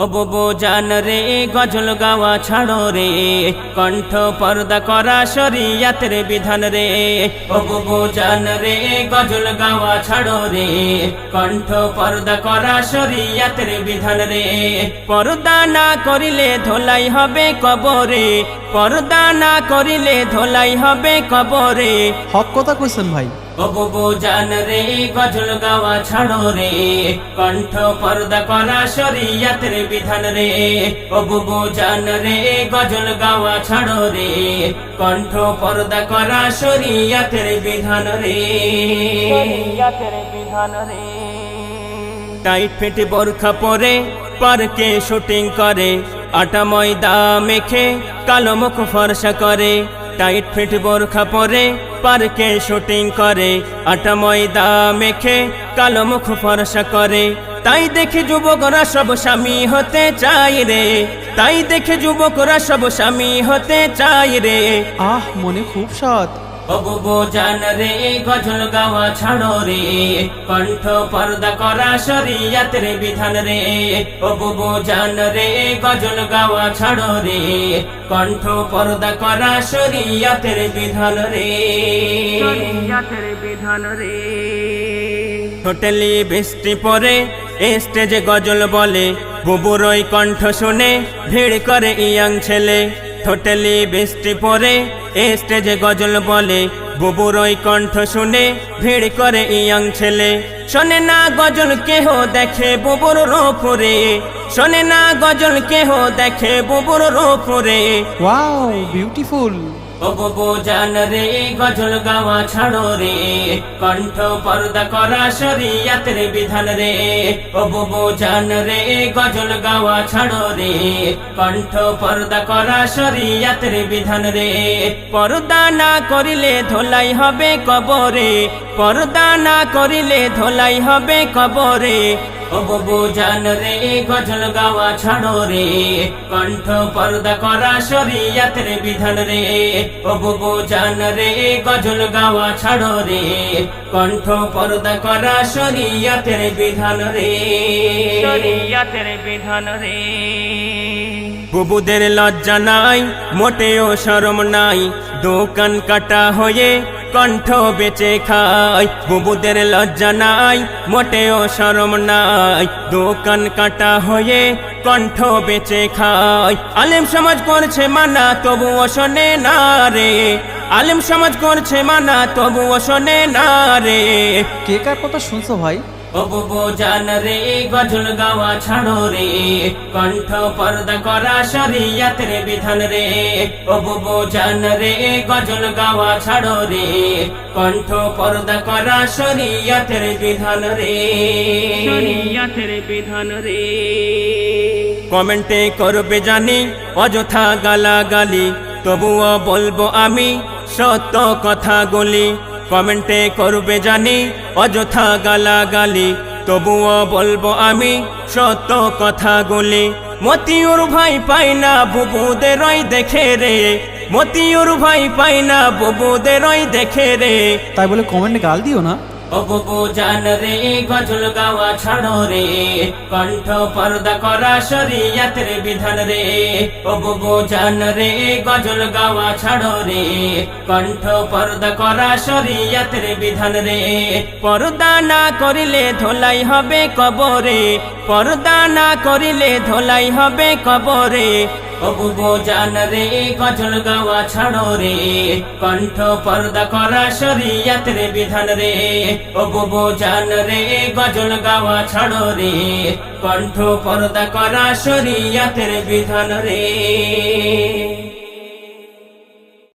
বুবু, জান রে, গজল গাওয়া ছাড়ো রে। কণ্ঠ পর্দা করা শরিয়াতের বিধান রে। বুবু, জান রে, গজল গাওয়া ছাড়ো রে। কণ্ঠ পর্দা করা শরিয়াতের বিধান রে। পর্দা না করিলে ধোলাই হবে কবরে। পর্দা না করিলে ধোলাই হবে কবরে। হক কথা কইছেন ভাই। ও জান রে গজল গাওয়া ছাড়ো রে। কণ্ঠ পর্দা করা শরিয়াতের বিধান রে। ও জান রে গজল গাওয়া ছাড়ো রে। কণ্ঠ পর্দা করা শরিয়াতের বিধান রে। বিধান রে। টাইট ফেটে বোরখা পরে পার্কে শুটিং করে। আটা ময়দা মেখে কালো মুখ ফর্সা করে। টাইট ফিট বোরখা পরে পার্কে শুটিং করে, আটা ময়দা মেখে, কালো মুখ ফরসা করে। তাই দেখে যুবকরা সব স্বামী হতে চাই রে। তাই দেখে যুবকরা সব স্বামী হতে চাই রে। আহ, মনে খুব স্বাদ ও বুবু জান রে গজল গাওয়া ছাড়ো রে। কণ্ঠ পর্দা করা শরিয়াতের বিধান রে। ও বুবু জান রে গজল গাওয়া ছাড়ো রে। কণ্ঠ পর্দা করা শরিয়াতের বিধান রে। বিধান রে। হোটেলি বৃষ্টি পরে স্টেজে গজল বলে। বুবুর ওই কণ্ঠ শুনে ভিড় করে ইয়াং ছেলে। ঠোঁটেলি বৃষ্টি পরে এ স্টেজে গজল বলে। বুবুর ওই কণ্ঠ শুনে ভিড় করে ইয়ং ছেলে। শোনে না গজল, কেহ দেখে বুবুর রোপরে শোনে না গজল, কেহ দেখে বুবুর রোপরে ওয়াও, বিউটিফুল। ও বুবু জান রে, গজল গাওয়া ছাড়ো রে। কণ্ঠ পর্দা করা শরিয়াতের বিধান রে। ও বুবু জান রে, গজল গাওয়া ছাড়ো রে। কণ্ঠ পর্দা করা শরিয়াতের বিধান রে। পর্দা না করিলে ধোলাই হবে কবরে। পর্দা না করিলে ধোলাই হবে কবরে। ও জান রে গজল গাওয়া ছাড়ো রে। কণ্ঠ পর্দা করা শরিয়াতের বিধান রে। ও জান রে গজল গাওয়া ছাড়ো রে। কণ্ঠ পর্দা করা শরিয়াতের বিধান রে। শরিয়াতের বিধান রে। বুবুদের লজ্জা নাই মোটেও শরম নাই। দোকান কাটা হয়ে কণ্ঠ বেঁচে খায়, বুবুদের লজ্জা নাই, মোটেও শরম নাই। দোকান কাটা হয়ে কণ্ঠ বেঁচে খায়। আলেম সমাজ করছে মানা, তবুও শোনে না রে। আলেম সমাজ করছে মানা, তবুও শোনে না রে। কে কার কথা শুনছো ভাই? ও বুবু জান রে গজল গাওয়া ছাড়ো রে। কণ্ঠ পর্দা করা শরিয়াতের বিধান রে। ও জান রে গজল গাওয়া ছাড়ো রে। কণ্ঠ পর্দা করা শরিয়াতের বিধান রে। শরিয়াতের বিধান রে। কমেন্টে করবে জানি অযথা গালাগালি। তবুও বলব আমি সত্য কথা গলি। কমেন্টে করবে জানি অযথা গালাগালি, তবুও বলব আমি সত্য কথা গুলি মতিউর ভাই পাই না বুবুদেরই দেখে রে। মতিউর ভাই পাই না বুবুদেরই দেখে রে। তাই বলে কমেন্টে গাল দিও না। বুবু জান রে, গজল গাওয়া ছাড়ো রে। কণ্ঠ পর্দা করা শরিয়াতের বিধান রে। রে রে। কণ্ঠ বিধান রে। পর্দা না করিলে ধোলাই হবে কবরে। পর্দা না করিলে ধোলাই হবে কবরে। ও বুবু জান রে গজল গাওয়া ছাড়ো রে কণ্ঠ পর্দা করা শরিয়াতের বিধান রে ও বুবু জান রে গজল গাওয়া ছাড়ো রে কণ্ঠ পর্দা করা শরিয়াতের বিধান রে